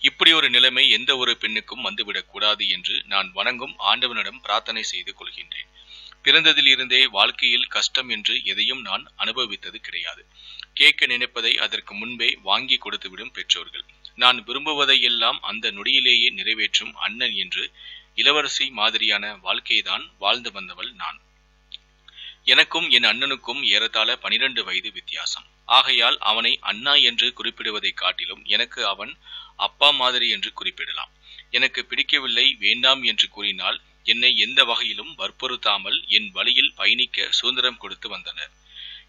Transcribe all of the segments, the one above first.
இப்படி ஒரு நிலைமை எந்த ஒரு பெண்ணுக்கும் வந்துவிடக் கூடாது என்று நான் வணங்கும் ஆண்டவனிடம் பிரார்த்தனை செய்து கொள்கின்றேன். பிறந்ததில் இருந்தே வாழ்க்கையில் கஷ்டம் என்று எதையும் நான் அனுபவித்தது கிடையாது. கேட்க நினைப்பதை அதற்கு முன்பே வாங்கி கொடுத்துவிடும் பெற்றோர்கள். நான் விரும்புவதையெல்லாம் அந்த நொடியிலேயே நிறைவேற்றும் அண்ணன் என்று இளவரசி மாதிரியான வாழ்க்கைதான் வாழ்ந்து வந்தவள் நான். எனக்கும் என் அண்ணனுக்கும் ஏறத்தாழ பனிரெண்டு வயது வித்தியாசம். ஆகையால் அவனை அண்ணா என்று குறிப்பிடுவதை காட்டிலும் எனக்கு அவன் அப்பா மாதிரி என்று குறிப்பிடலாம். எனக்கு பிடிக்கவில்லை வேண்டாம் என்று கூறினால் என்னை எந்த வகையிலும் வற்புறுத்தாமல் என் வழியில் பயணிக்க சுதந்திரம் கொடுத்து வந்தனர்.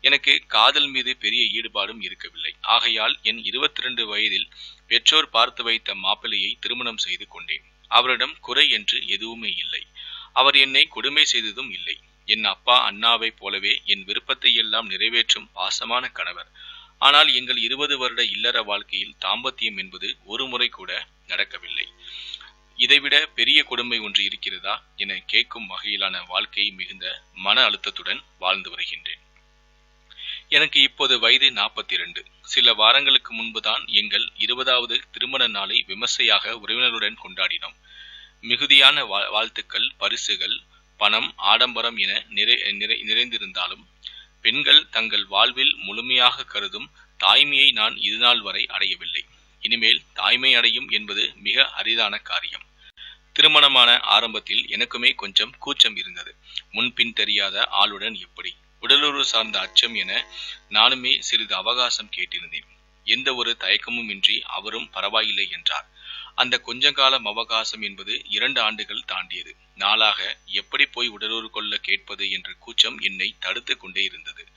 எனக்கு காதல் மீது பெரிய ஈடுபாடும் இருக்கவில்லை. ஆகையால் என் இருபத்தி ரெண்டு வயதில் பெற்றோர் பார்த்து வைத்த மாப்பிள்ளையை திருமணம் செய்து கொண்டேன். அவரிடம் குறை என்று எதுவுமே இல்லை. அவர் என்னை கொடுமை செய்ததும் இல்லை. என் அப்பா அண்ணாவைப் போலவே என் விருப்பத்தை எல்லாம் நிறைவேற்றும் பாசமான கணவர். ஆனால் எங்கள் இருபது வருட இல்லற வாழ்க்கையில் தாம்பத்தியம் என்பது ஒரு முறை கூட நடக்கவில்லை. இதைவிட பெரிய கொடுமை ஒன்று இருக்கிறதா என கேட்கும் வகையிலான வாழ்க்கை மிகுந்த மன அழுத்தத்துடன் வாழ்ந்து வருகின்றேன். எனக்கு இப்போது வயது நாற்பத்தி இரண்டு சில வாரங்களுக்கு முன்புதான் எங்கள் இருபதாவது திருமண நாளை விமர்சையாக உறவினருடன் கொண்டாடினோம். மிகுதியான வா- வாழ்த்துக்கள் பரிசுகள் பணம் ஆடம்பரம் என நிறை நிறை- நிறைந்திருந்தாலும் பெண்கள் தங்கள் வாழ்வில் முழுமையாக கருதும் தாய்மையை நான் இதுநாள் வரை அடையவில்லை. இனிமேல் தாய்மை அடையும் என்பது மிக அரிதான காரியம். திருமணமான ஆரம்பத்தில் எனக்குமே கொஞ்சம் கூச்சம் இருந்தது. முன்பின் தெரியாத ஆளுடன் எப்படி? உடலுறவு சார்ந்த அச்சம் என நானுமே சிறிது அவகாசம் கேட்டிருந்தேன். எந்த ஒரு தயக்கமும் இன்றி அவரும் பரவாயில்லை என்றார். அந்த கொஞ்ச காலம் அவகாசம் என்பது இரண்டு ஆண்டுகள் தாண்டியது. நாளாக எப்படி போய் உடலுறவு கொள்ள கேட்பது என்ற கூச்சம் என்னை தடுத்து கொண்டே இருந்தது.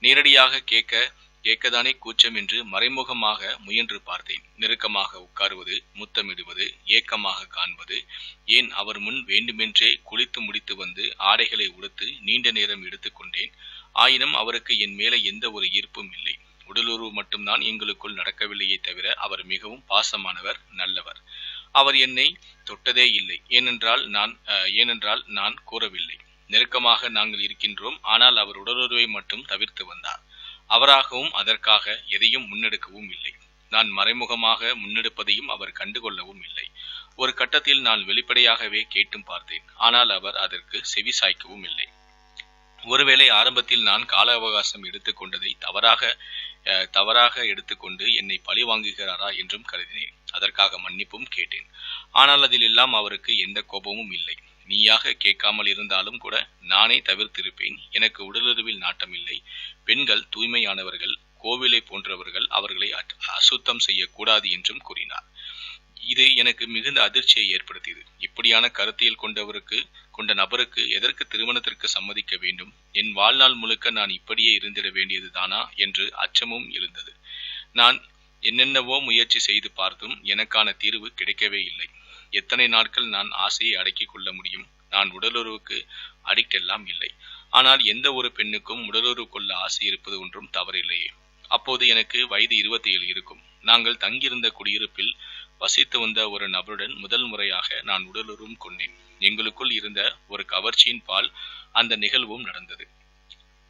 நேரடியாக கேட்க கேட்கதானே கூச்சம் என்று மறைமுகமாக முயன்று பார்த்தேன். நெருக்கமாக உட்காருவது முத்தமிடுவது ஏக்கமாக காண்பது ஏன் அவர் முன் வேண்டுமென்றே குளித்து முடித்து வந்து ஆடைகளை உடுத்து நீண்ட நேரம் எடுத்துக்கொண்டேன் ஆயினும் அவருக்கு என் மேலே எந்த ஒரு ஈர்ப்பும் இல்லை. உடலுறவு மட்டும்தான் எங்களுக்குள் நடக்கவில்லையே தவிர அவர் மிகவும் பாசமானவர் நல்லவர். அவர் என்னை தொட்டதே இல்லை. ஏனென்றால் நான் ஏனென்றால் நான் கூறவில்லை. நெருக்கமாக நாங்கள் இருக்கின்றோம். ஆனால் அவர் உடலுறவை மட்டும் தவிர்த்து வந்தார். அவராகவும் அதற்காக எதையும் முன்னெடுக்கவும் இல்லை. நான் மறைமுகமாக முன்னெடுப்பதையும் அவர் கண்டுகொள்ளவும் இல்லை. ஒரு கட்டத்தில் நான் வெளிப்படையாகவே கேட்டும் பார்த்தேன். ஆனால் அவர் அதற்கு செவி சாய்க்கவும் இல்லை. ஒருவேளை ஆரம்பத்தில் நான் கால அவகாசம் எடுத்துக்கொண்டதை தவறாக தவறாக எடுத்துக்கொண்டு என்னை பழி வாங்குகிறாரா என்றும் கருதினேன். அதற்காக மன்னிப்பும் கேட்டேன். ஆனால் அதில் எல்லாம் அவருக்கு எந்த கோபமும் இல்லை. நீயாக கேட்காமல் இருந்தாலும் கூட நானே தவிர்த்திருப்பேன். எனக்கு உடலுறவில் நாட்டம் இல்லை. பெண்கள் தூய்மையானவர்கள் கோவிலை போன்றவர்கள் அவர்களை அசுத்தம் செய்யக்கூடாது என்றும் கூறினார். இது எனக்கு மிகுந்த அதிர்ச்சியை ஏற்படுத்தியது. இப்படியான கருத்தியல் கொண்டவருக்கு கொண்ட நபருக்கு எதற்கு திருமணத்திற்கு சம்மதிக்க வேண்டும்? என் வாழ்நாள் முழுக்க நான் இப்படியே இருந்திட வேண்டியது தானா? என்று அச்சமும் இருந்தது நான் என்னென்னவோ முயற்சி செய்து பார்த்தும் எனக்கான தீர்வு கிடைக்கவே இல்லை. எத்தனை நாட்கள் நான் ஆசையை அடக்கிக் கொள்ள முடியும்? நான் உடலுறவுக்கு அடிக்ட் எல்லாம் இல்லை. ஆனால் எந்த ஒரு பெண்ணுக்கும் உடலுறவு கொள்ள ஆசை இருப்பது ஒன்றும் தவறில்லையே. அப்போது எனக்கு வயது இருபத்தி ஏழு இருக்கும். நாங்கள் தங்கியிருந்த குடியிருப்பில் வசித்து வந்த ஒரு நபருடன் முதல் முறையாக நான் உடலுறும் கொண்டேன். எங்களுக்குள் இருந்த ஒரு கவர்ச்சியின் பால் அந்த நிகழ்வும் நடந்தது.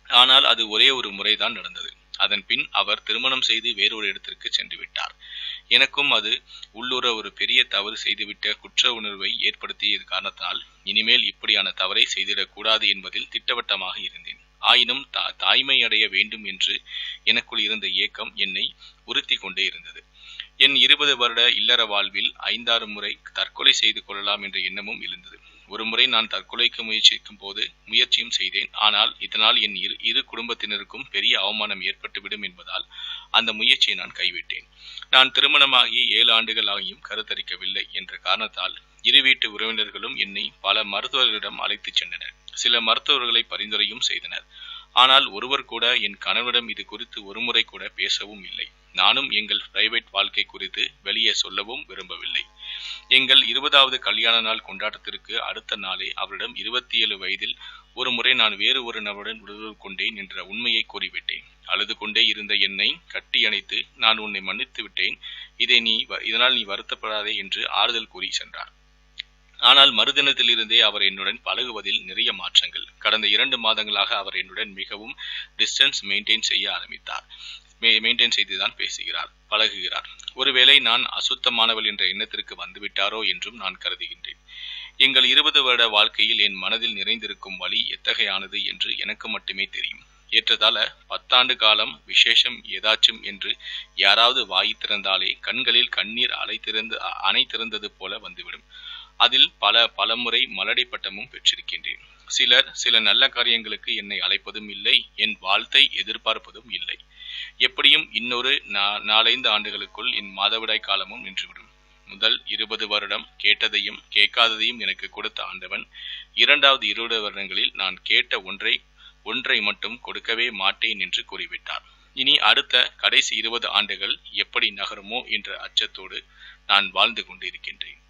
ஆனால் அது ஒரே ஒரு முறைதான் நடந்தது. அதன் பின் அவர் திருமணம் செய்து வேறொரு இடத்திற்கு சென்று விட்டார். எனக்கும் அது உள்ளுர ஒரு பெரிய தவறு செய்துவிட்ட குற்ற உணர்வை ஏற்படுத்திய காரணத்தால் இனிமேல் இப்படியான தவறை செய்திடக்கூடாது என்பதில் திட்டவட்டமாக இருந்தேன். ஆயினும் தா தாய்மை அடைய வேண்டும் என்று எனக்குள் இருந்த ஏக்கம் என்னை உறுத்தி கொண்டே இருந்தது. என் இருபது வருட இல்லற வாழ்வில் ஐந்தாறு முறை தற்கொலை செய்து கொள்ளலாம் என்ற எண்ணமும் இருந்தது ஒரு முறை நான் தற்கொலைக்கு முயற்சிக்கும் போது முயற்சியும் செய்தேன். ஆனால் இதனால் என் இரு இரு குடும்பத்தினருக்கும் பெரிய அவமானம் ஏற்பட்டுவிடும் என்பதால் அந்த முயற்சியை நான் கைவிட்டேன். நான் திருமணமாகி ஏழு ஆண்டுகள் ஆகியும் கருத்தரிக்கவில்லை என்ற காரணத்தால் இரு வீட்டு உறவினர்களும் என்னை பல மருத்துவர்களிடம் அழைத்துச் சென்றனர். சில மருத்துவர்களை பரிந்துரையும் செய்தனர். ஆனால் ஒருவர் கூட என் கணவனிடம் இது குறித்து ஒருமுறை கூட பேசவும் இல்லை. நானும் எங்கள் பிரைவேட் வாழ்க்கை குறித்து வெளியே சொல்லவும் விரும்பவில்லை. எங்கள் இருபதாவது கல்யாண நாள் கொண்டாட்டத்திற்கு அடுத்த நாளே அவரிடம் இருபத்தி ஏழு வயதில் ஒரு முறை நான் வேறு ஒரு நபருடன் உடல் கொண்டேன் என்ற உண்மையை கூறிவிட்டேன். அழுது கொண்டே இருந்த என்னை கட்டி அணைத்து நான் உன்னை மன்னித்து விட்டேன். இதை நீ வ- இதனால் நீ வருத்தப்படாதே என்று ஆறுதல் கூறி சென்றார். ஆனால் மறுதினத்தில் இருந்தே அவர் என்னுடன் பழகுவதில் நிறைய மாற்றங்கள். கடந்த இரண்டு மாதங்களாக அவர் என்னுடன் மிகவும் டிஸ்டன்ஸ் மெயின்டைன் செய்ய ஆரம்பித்தார். மெயின்டைன் செய்துதான் பேசுகிறார் பழகுகிறார். ஒருவேளை நான் அசுத்தமானவள் என்ற எண்ணத்திற்கு வந்துவிட்டாரோ என்றும் நான் கருதுகின்றேன். எங்கள் இருபது வருட வாழ்க்கையில் என் மனதில் நிறைந்திருக்கும் வழி எத்தகையானது என்று எனக்கு மட்டுமே தெரியும். ஏற்றதால பத்தாண்டு காலம் விசேஷம் ஏதாச்சும் என்று யாராவது வாய் திறந்தாலே கண்களில் கண்ணீர் அலை திறந்து அணை திறந்தது போல வந்துவிடும். அதில் பல பலமுறை மலடை பட்டமும் பெற்றிருக்கின்றேன். சிலர் சில நல்ல காரியங்களுக்கு என்னை அழைப்பதும் இல்லை என் வாழ்த்தை எதிர்பார்ப்பதும் இல்லை. எப்படியும் இன்னொரு நா- நாலைந்து ஆண்டுகளுக்குள் என் மாதவிடாய் காலமும் நின்றுவிடும். முதல் இருபது வருடம் கேட்டதையும் கேட்காததையும் எனக்கு கொடுத்த ஆண்டவன் இரண்டாவது இருபது வருடங்களில் நான் கேட்ட ஒன்றை ஒன்றை மட்டும் கொடுக்கவே மாட்டேன் என்று கூறிவிட்டார். இனி அடுத்த கடைசி இருபது ஆண்டுகள் எப்படி நகருமோ என்ற அச்சத்தோடு நான் வாழ்ந்து கொண்டிருக்கின்றேன்.